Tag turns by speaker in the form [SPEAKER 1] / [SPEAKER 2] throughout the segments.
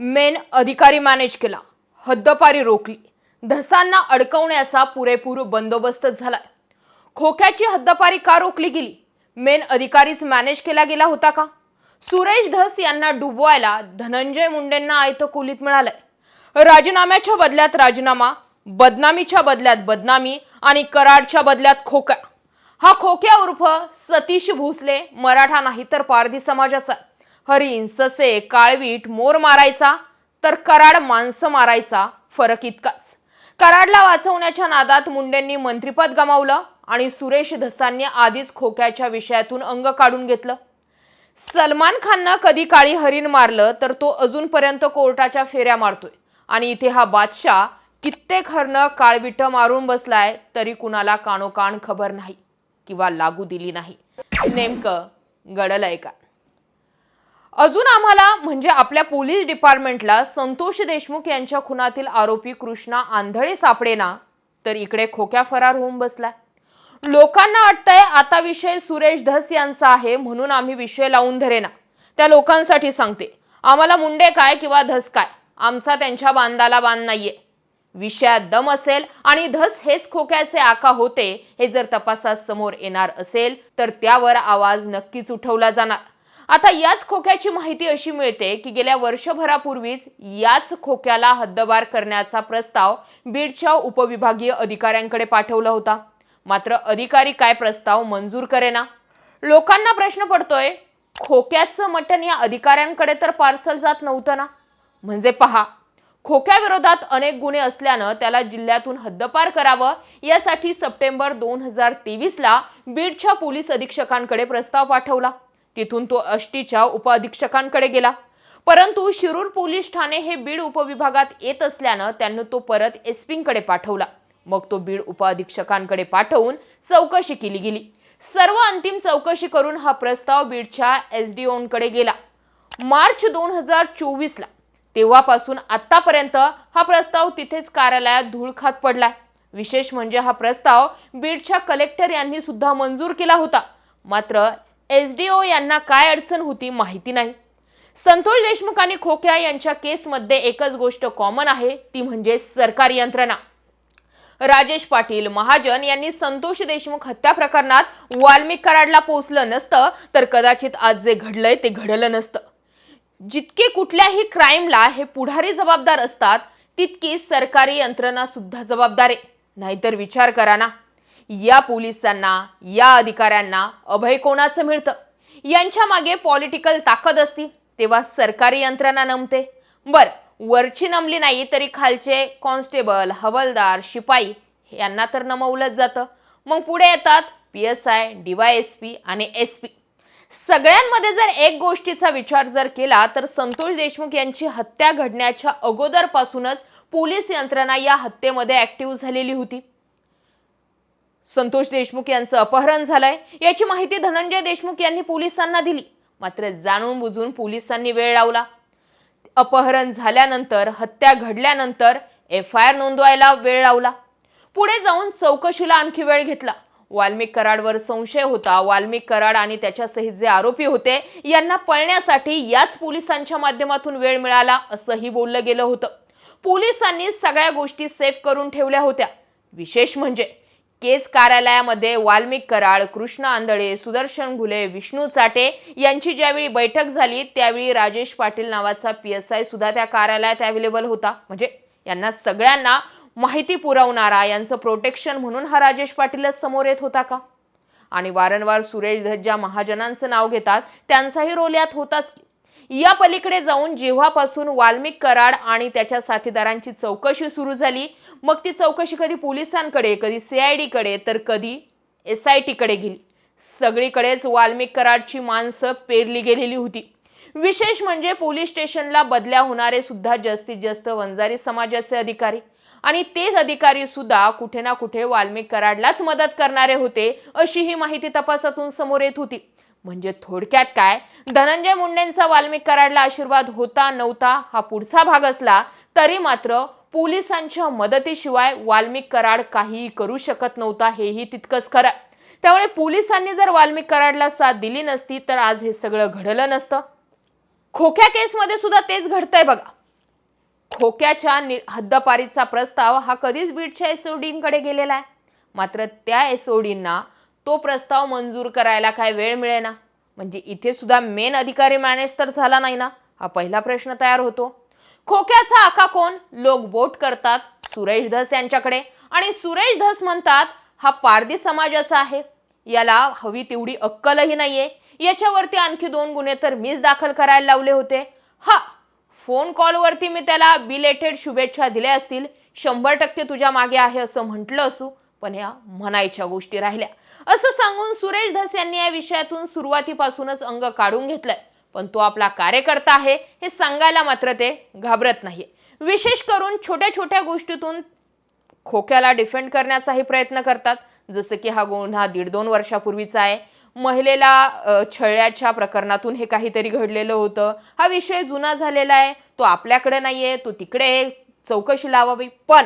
[SPEAKER 1] Main अधिकारी manage केला. हद्दपारी रोखली. धसांना अडकवण्याचा पुरेपूर बंदोबस्त झालाय. खोक्याची हद्दपारी का रोखली गेली? मेन अधिकारीच मॅनेज केला गेला होता का? सुरेश धस यांना डुबवायला धनंजय मुंडेंना आयतं कुलीत मिळालंय. राजीनाम्याच्या बदल्यात राजीनामा बदनामीच्या बदल्यात बदनामी आणि कराडच्या बदल्यात खोक्या. हा खोक्या उर्फ सतीश भोसले मराठा नाही तर पारधी समाजाचा आहे. हरिण ससे काळवीट मोर मारायचा तर कराड माणसं मारायचा फरक इतकाच. कराडला वाचवण्याच्या नादात मुंडेंनी मंत्रिपद गमावलं आणि सुरेश धसांनी आधीच खोक्याच्या विषयातून अंग काढून घेतलं. सलमान खाननं कधी काळी हरिण मारलं तर तो अजूनपर्यंत कोर्टाच्या फेऱ्या मारतोय. आणि इथे हा बादशाह कित्येक हरणं काळविट मारून बसलाय तरी कुणाला कानोकान खबर नाही किंवा लागू दिली नाही. नेमकं गडलंय का अजून आम्हाला म्हणजे आपल्या पोलीस डिपार्टमेंटला संतोष देशमुख यांच्या खुनातील आरोपी कृष्णा आंधळे सापडेना तर इकडे खोक्या फरार होऊन बसलाय लोकांना वाटतंय आता विषय सुरेश धस यांचा आहे म्हणून आम्ही विषय लावून धरेना. त्या लोकांसाठी सांगते आम्हाला मुंडे काय किंवा धस काय? आमचा त्यांच्या बांधाला बांध नाहीये. विषयात दम असेल आणि धस हेच खोक्याचे आका होते हे जर तपासात समोर येणार असेल तर त्यावर आवाज नक्कीच उठवला जाणार. आता याच खोक्याची माहिती अशी मिळते की गेल्या वर्षभरापूर्वीच याच खोक्याला हद्दबार करण्याचा प्रस्ताव बीडच्या उपविभागीय अधिकाऱ्यांकडे पाठवला होता. मात्र अधिकारी काय प्रस्ताव मंजूर करेना. लोकांना प्रश्न पडतोय खोक्याचं मटण या अधिकाऱ्यांकडे तर पार्सल जात नव्हतं ना? म्हणजे पहा खोक्याविरोधात अनेक गुन्हे असल्यानं त्याला जिल्ह्यातून हद्दपार करावं यासाठी सप्टेंबर दोन हजार तेवीसला बीडच्या पोलीस अधीक्षकांकडे प्रस्ताव पाठवला. तिथून तो अष्टीच्या उपअधीक्षकांकडे गेला. परंतु शिरूर पोलीस ठाणे हे बीड उपविभागात येत असल्यानं त्यांनी तो परत एस पाठवला. मग तो बीड उपअधीक्षकांकडे पाठवून चौकशी केली गेली. सर्व अंतिम चौकशी करून हा प्रस्ताव बीडच्या एस डी ओनकडे गेला. मार्च दोन हजार चोवीसला. तेव्हापासून आतापर्यंत हा प्रस्ताव तिथेच कार्यालयात धूळ खात पडलाय. विशेष म्हणजे हा प्रस्ताव बीडच्या कलेक्टर यांनी सुद्धा मंजूर केला होता. मात्र एस डी ओ यांना काय अडचण होती माहिती नाही. संतोष देशमुख आणि खोकला यांच्या केसमध्ये एकच गोष्ट कॉमन आहे ती म्हणजे सरकारी यंत्रणा. राजेश पाटील महाजन यांनी संतोष देशमुख हत्या प्रकरणात वाल्मिक कराडला पोहोचलं नसतं तर कदाचित आज जे घडलंय ते घडलं नसतं. जितके कुठल्याही क्राईमला हे पुढारी जबाबदार असतात तितकी सरकारी यंत्रणा सुद्धा जबाबदार आहे. नाहीतर विचार करा ना. या पोलिसांना या अधिकाऱ्यांना अभय कोणाचं मिळतं? यांच्या मागे पॉलिटिकल ताकद असती तेव्हा सरकारी यंत्रणा नमते. बर वरची नमली नाही तरी खालचे कॉन्स्टेबल हवलदार शिपाई यांना तर नमवलंच जातं. मग पुढे येतात P S I D Y S P आणि एस पी सगळ्यांमध्ये जर एक गोष्टीचा विचार जर केला तर संतोष देशमुख यांची हत्या घडण्याच्या अगोदरपासूनच पोलीस यंत्रणा या हत्येमध्ये ऍक्टिव्ह झालेली होती. संतोष देशमुख यांचं अपहरण झालंय. याची माहिती धनंजय देशमुख यांनी पोलिसांना दिली. मात्र जाणून बुजून पोलिसांनी वेळ लावला. अपहरण झाल्यानंतर हत्या घडल्यानंतर एफ आय आर नोंदवायला वेळ लावला. पुढे जाऊन चौकशीला आणखी वेळ घेतला. वाल्मिक कराडवर संशय होता. वाल्मिक कराड आणि त्याच्यासहित जे आरोपी होते यांना पळण्यासाठी याच पोलिसांच्या माध्यमातून वेळ मिळाला असंही बोललं गेलं होतं. पोलिसांनी सगळ्या गोष्टी सेफ करून ठेवल्या होत्या. विशेष म्हणजे केज कार्यालयामध्ये वाल्मिक कराड कृष्ण आंधळे सुदर्शन घुले विष्णू चाटे यांची ज्यावेळी बैठक झाली त्यावेळी राजेश पाटील नावाचा पी एस आय सुद्धा त्या कार्यालयात अवेलेबल होता. म्हणजे यांना सगळ्यांना माहिती पुरवणारा यांचं प्रोटेक्शन म्हणून हा राजेश पाटीलच समोर येत होता का? आणि वारंवार सुरेश धज्जा ज्या महाजनांचं नाव घेतात त्यांचाही रोल यात होताच या पलीकडे जाऊन जेव्हापासून वाल्मिक कराड आणि त्याच्या साथीदारांची चौकशी सुरू झाली मग ती चौकशी कधी पोलिसांकडे कधी सीआयडीकडे तर कधी एस आय टीकडे गेली. सगळीकडेच वाल्मिक कराडची माणसं पेरली गेलेली होती. विशेष म्हणजे पोलीस स्टेशनला बदल्या होणारे सुद्धा जास्तीत जास्त वंजारी समाजाचे अधिकारी. आणि तेच अधिकारी सुद्धा कुठे ना कुठे वाल्मिक कराडलाच मदत करणारे होते अशी ही माहिती तपासातून समोर येत होती. म्हणजे थोडक्यात काय? धनंजय मुंडेंचा वाल्मिक कराडला आशीर्वाद होता नव्हता हा पुढचा भाग असला तरी मात्र पोलिसांच्या मदतीशिवाय वाल्मिक कराड काहीही करू शकत नव्हता हेही तितकंच खरं. त्यामुळे पोलिसांनी जर वाल्मिक कराडला साथ दिली नसती तर आज हे सगळं घडलं नसतं. खोक्या केसमध्ये सुद्धा तेच घडतंय बघा. खोक्याच्या नि हद्दपारीचा प्रस्ताव हा कधीच बीडच्या एसओडींकडे गेलेला आहे. मात्र त्या एसओडींना तो प्रस्ताव मंजूर करायला काय वेळ मिळेना? म्हणजे इथे सुद्धा मेन अधिकारी मॅनेज तर झाला नाही ना? हा पहिला प्रश्न तयार होतो. खोक्याचा आका कोण? लोक बोट करतात सुरेश धस यांच्याकडे. आणि सुरेश धस म्हणतात हा पारधी समाजाचा आहे. याला हवी तेवढी अक्कलही नाहीये. याच्यावरती आणखी दोन गुन्हे तर मीच दाखल करायला लावले होते. हा फोन कॉलवरती मी त्याला बिलेटेड शुभेच्छा दिल्या असतील. शंभर टक्के तुझ्या मागे आहे असं म्हटलं असू. पण या म्हणायच्या गोष्टी राहिल्या. असं सांगून सुरेश धस यांनी या विषयातून सुरुवातीपासूनच अंग काढून घेतलंय. पण तो आपला कार्यकर्ता आहे हे सांगायला मात्र ते घाबरत नाही विशेष करून छोट्या छोट्या गोष्टीतून खोक्याला डिफेंड करण्याचाही प्रयत्न करतात. जसं की हा गुन्हा दीड दोन वर्षापूर्वीचा आहे. महिलेला छळल्याच्या प्रकरणातून हे काहीतरी घडलेलं होतं. हा विषय जुना झालेला आहे. तो आपल्याकडे नाही आहे तो तिकडे आहे. चौकशी लावावी. पण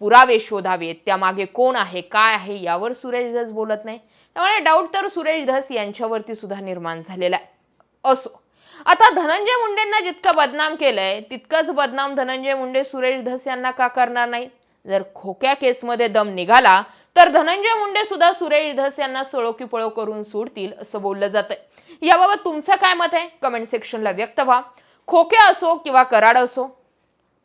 [SPEAKER 1] पुरावे शोधावेत त्यामागे कोण आहे काय आहे यावर सुरेश धस बोलत नाही. त्यामुळे डाऊट तर सुरेश धस यांच्यावरती सुद्धा निर्माण झालेला आहे. असो. आता धनंजय मुंडेंना जितकं बदनाम केलंय तितकंच बदनाम धनंजय मुंडे सुरेश धस यांना का करणार नाही जर खोक्या केसमध्ये दम निघाला तर धनंजय मुंडे सुद्धा सुरेश धस यांना सळोकी पळो करून सोडतील असं बोललं जातंय. याबाबत तुमचं काय मत आहे? कमेंट सेक्शनला व्यक्त व्हा. खोके असो किंवा कराड असो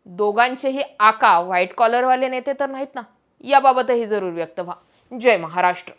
[SPEAKER 1] दोघांचेही आका व्हाईट कॉलरवाले नेते तर नाहीत ना? याबाबतही जरूर व्यक्त व्हा. जय महाराष्ट्र.